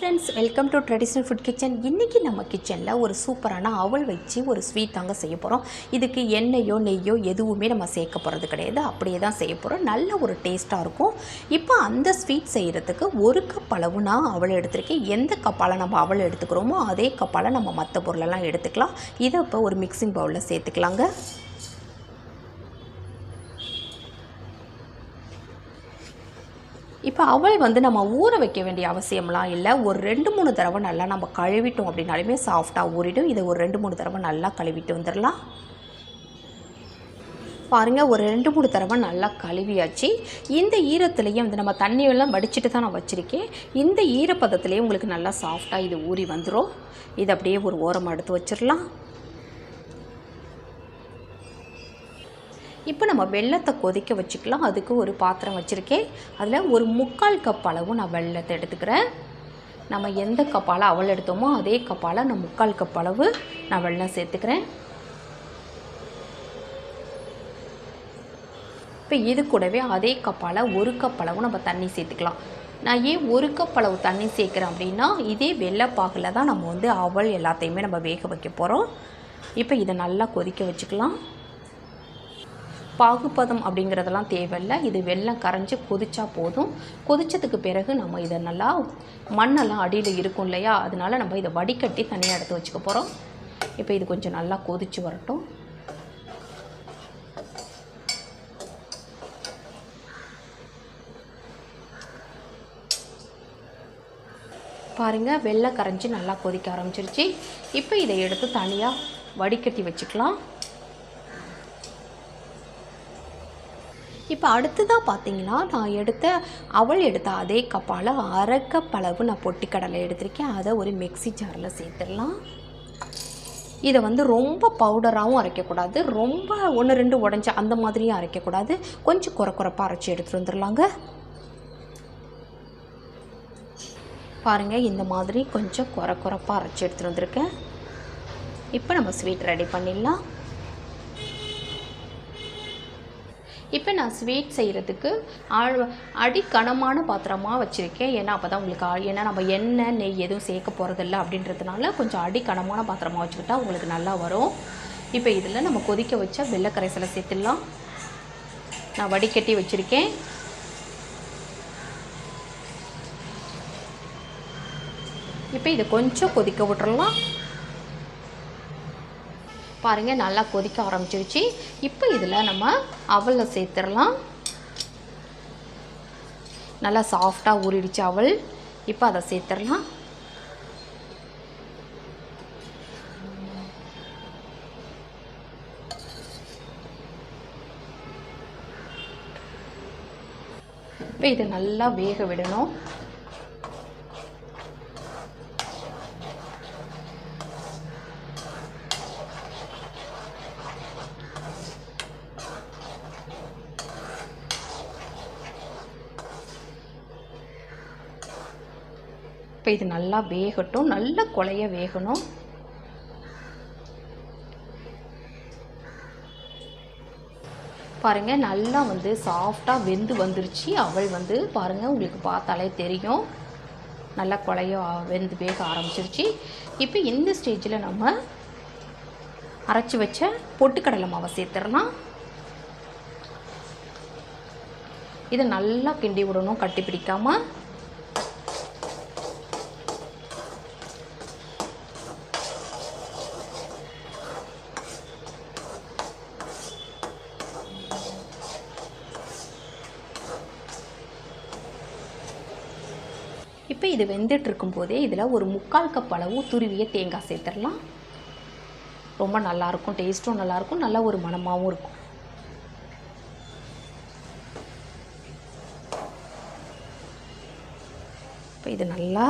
Friends welcome to traditional food kitchen இன்றைக்கி நம்ம கிச்சனில் ஒரு சூப்பரான அவல் வச்சு ஒரு ஸ்வீட் தாங்க செய்ய போகிறோம் இதுக்கு எண்ணெயோ நெய்யோ எதுவுமே நம்ம சேர்க்க போகிறது கிடையாது. அப்படியே தான் செய்ய போகிறோம் நல்ல ஒரு டேஸ்ட்டாக இருக்கும். இப்போ அந்த ஸ்வீட் செய்கிறதுக்கு ஒரு கப் அளவு நான் அவள் எடுத்திருக்கேன். எந்த கப்பால் நம்ம அவள் எடுத்துக்கிறோமோ அதே கப்பால் நம்ம மற்ற பொருளெல்லாம் எடுத்துக்கலாம். இதை இப்போ ஒரு மிக்சிங் பவுலில் சேர்த்துக்கலாங்க. இப்போ அவள் வந்து நம்ம ஊற வைக்க வேண்டிய அவசியம்லாம் இல்லை. ஒரு ரெண்டு மூணு தடவை நல்லா நம்ம கழுவிட்டோம் அப்படின்னாலுமே சாஃப்டாக ஊறிடும். இதை ஒரு ரெண்டு மூணு தடவை நல்லா கழுவிட்டு வந்துடலாம். பாருங்கள் ஒரு ரெண்டு மூணு தடவை நல்லா கழுவியாச்சு. இந்த ஈரத்துலேயும் வந்து நம்ம தண்ணியெல்லாம் வடிச்சிட்டு தான் நான் வச்சுருக்கேன். இந்த ஈரப்பதத்துலேயே உங்களுக்கு நல்லா சாஃப்டாக இது ஊறி வந்துடும் இது அப்படியே ஒரு ஓரமாக எடுத்து வச்சிடலாம். இப்போ நம்ம வெள்ளத்தை கொதிக்க வச்சுக்கலாம். அதுக்கு ஒரு பாத்திரம் வச்சுருக்கேன். அதில் ஒரு முக்கால் கப் அளவு நான் வெள்ளத்தை எடுத்துக்கிறேன். நம்ம எந்த கப்பால் அவள் எடுத்தோமோ அதே கப்பால் நான் முக்கால் கப் அளவு நான் வெள்ளம் சேர்த்துக்கிறேன். இப்போ இது கூடவே அதே கப்பால் ஒரு கப் அளவு நம்ம தண்ணி சேர்த்துக்கலாம். நான் ஏன் ஒரு கப் அளவு தண்ணி சேர்க்குறேன் அப்படின்னா இதே வெள்ளைப்பாகில் தான் நம்ம வந்து அவல் எல்லாத்தையுமே நம்ம வேக வைக்க போகிறோம் இப்போ இதை நல்லா கொதிக்க வச்சுக்கலாம். பாகுபதம் அப்படிங்கிறதெல்லாம் தேவையில்லை. இது வெள்ளம் கரைஞ்சி கொதிச்சா போதும். கொதிச்சதுக்கு பிறகு நம்ம இதை நல்லா மண்ணெல்லாம் அடியில் இருக்கும் இல்லையா? அதனால நம்ம இதை வடிகட்டி தனியாக எடுத்து வச்சுக்க போகிறோம் இப்போ இது கொஞ்சம் நல்லா கொதிச்சு வரட்டும். பாருங்கள் வெள்ளை கரைஞ்சி நல்லா கொதிக்க ஆரம்பிச்சிருச்சு. இப்போ இதை எடுத்து தனியாக வடிகட்டி வச்சுக்கலாம். இப்போ அடுத்ததாக பார்த்தீங்கன்னா நான் எடுத்த அவள் எடுத்த அதே கப்பால் அரைக்கப்பளவு நான் பொட்டிக்கடலை எடுத்திருக்கேன். அதை ஒரு மிக்சி ஜாரில் சேர்த்துடலாம். இதை வந்து ரொம்ப பவுடராகவும் அரைக்கக்கூடாது. ரொம்ப ஒன்று ரெண்டு உடஞ்ச அந்த மாதிரியும் அரைக்கக்கூடாது. கொஞ்சம் குறை குறைப்பாக அரைச்சி எடுத்துகிட்டு வந்துடலாங்க. பாருங்கள் இந்த மாதிரி கொஞ்சம் குறை குறைப்பாக அரைச்சி எடுத்துகிட்டு வந்திருக்கேன். இப்போ நம்ம ஸ்வீட் ரெடி பண்ணிடலாம். இப்போ நான் ஸ்வீட் செய்கிறதுக்கு அடி கனமான பாத்திரமாக வச்சுருக்கேன். ஏன்னா அப்போ தான் உங்களுக்கு ஏன்னா நம்ம எண்ணெய் நெய் எதுவும் சேர்க்க போகிறதில்ல அப்படின்றதுனால கொஞ்சம் அடி கனமான பாத்திரமாக வச்சுக்கிட்டா உங்களுக்கு நல்லா வரும். இப்போ இதில் நம்ம கொதிக்க வச்ச வெள்ளை கரைசலை சேர்த்துடலாம். நான் வடிகட்டி வச்சுருக்கேன். இப்போ இதை கொஞ்சம் கொதிக்க விட்டுறலாம். பாருங்கள் நல்லா கொதிக்க ஆரம்பிச்சிருச்சு. இப்போ இதில் நம்ம அவலை சேர்த்துடலாம். நல்லா சாஃப்டாக ஊறிடுச்சு அவள். இப்போ அதை சேர்த்துடலாம். இப்போ இதை நல்லா வேக விடணும். இப்போ இது நல்லா வேகட்டும். நல்ல குழைய வேகணும். பாருங்கள் நல்லா வந்து சாஃப்டாக வெந்து வந்துருச்சு. அவள் வந்து பாருங்கள் உங்களுக்கு பார்த்தாலே தெரியும். நல்லா குழைய வெந்து வேக ஆரம்பிச்சிருச்சு. இப்போ இந்த ஸ்டேஜில் நம்ம அரைச்சி வச்ச பொட்டுக்கடலை மாவை சேர்த்துடலாம். இதை நல்லா கிண்டி விடணும் கட்டி பிடிக்காமல் இப்போ இது வெந்துட்டு இருக்கும்போதே இதில் ஒரு முக்கால் கப் அளவு துருவிய தேங்காய் சேர்த்துடலாம். ரொம்ப நல்லாயிருக்கும் டேஸ்ட்டும் நல்லாயிருக்கும் நல்ல ஒரு மணமாகவும் இருக்கும். இப்போ இது நல்லா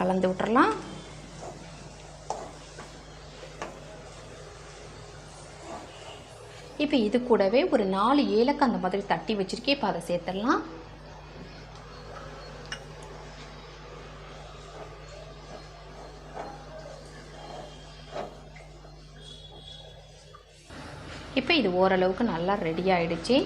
கலந்து விட்டுறலாம். இப்போ இது கூடவே ஒரு நாலு ஏலக்காய் அந்த மாதிரி தட்டி வச்சுருக்கேன். இப்போ அதை சேர்த்துடலாம். இப்போ இது ஓரளவுக்கு நல்லா ரெடி ஆயிடுச்சு.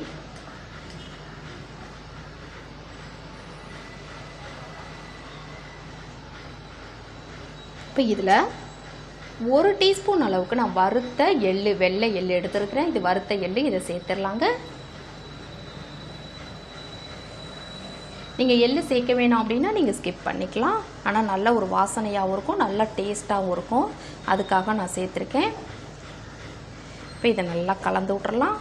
இப்போ இதில் ஒரு டீஸ்பூன் அளவுக்கு நான் வறுத்த எள்ளு வெள்ளை எள்ளு எடுத்துருக்கிறேன். இது வறுத்த எள்ளு இதை சேர்த்துடலாங்க. நீங்கள் எள்ளு சேர்க்க வேணாம் அப்படின்னா நீங்கள் ஸ்கிப் பண்ணிக்கலாம். ஆனால் நல்ல ஒரு வாசனையாகவும் இருக்கும் நல்ல டேஸ்ட்டாகவும் இருக்கும். அதுக்காக நான் சேர்த்துருக்கேன். இப்போ இதை நல்லா கலந்து விட்றலாம்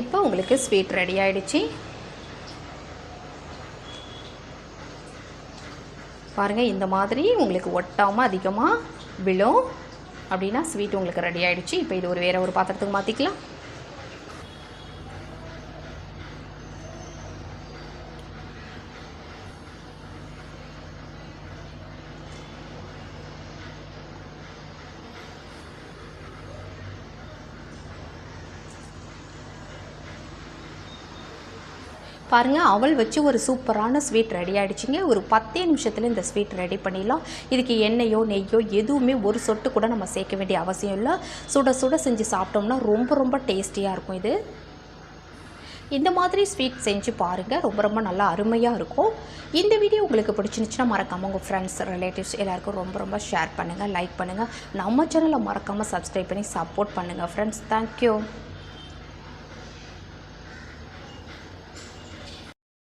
இப்போ உங்களுக்கு ஸ்வீட் ரெடி ஆயிடுச்சு. பாருங்கள் இந்த மாதிரி உங்களுக்கு ஒட்டாமல் அதிகமாக விழும். அப்படின்னா ஸ்வீட் உங்களுக்கு ரெடி ஆயிடுச்சு. இப்போ இது ஒரு வேறு ஒரு பாத்திரத்துக்கு மாற்றிக்கலாம் பாருங்கள் அவள் வச்சு ஒரு சூப்பரான ஸ்வீட் ரெடி ஆகிடுச்சிங்க ஒரு பத்தே நிமிஷத்தில் இந்த ஸ்வீட் ரெடி பண்ணிடலாம். இதுக்கு எண்ணெயோ நெய்யோ எதுவுமே ஒரு சொட்டு கூட நம்ம சேர்க்க வேண்டிய அவசியம் இல்லை. சுட சுட செஞ்சு சாப்பிட்டோம்னா ரொம்ப ரொம்ப டேஸ்டியாக இருக்கும் இது. இந்த மாதிரி ஸ்வீட் செஞ்சு பாருங்கள் ரொம்ப ரொம்ப நல்லா அருமையாக இருக்கும். இந்த வீடியோ உங்களுக்கு பிடிச்சிருந்துச்சுன்னா மறக்காமல் உங்கள் ஃப்ரெண்ட்ஸ் ரிலேட்டிவ்ஸ் எல்லாருக்கும் ரொம்ப ரொம்ப ஷேர் பண்ணுங்கள் லைக் பண்ணுங்கள் நம்ம சேனலை மறக்காமல் சப்ஸ்கிரைப் பண்ணி சப்போர்ட் பண்ணுங்கள் ஃப்ரெண்ட்ஸ் தேங்க்யூ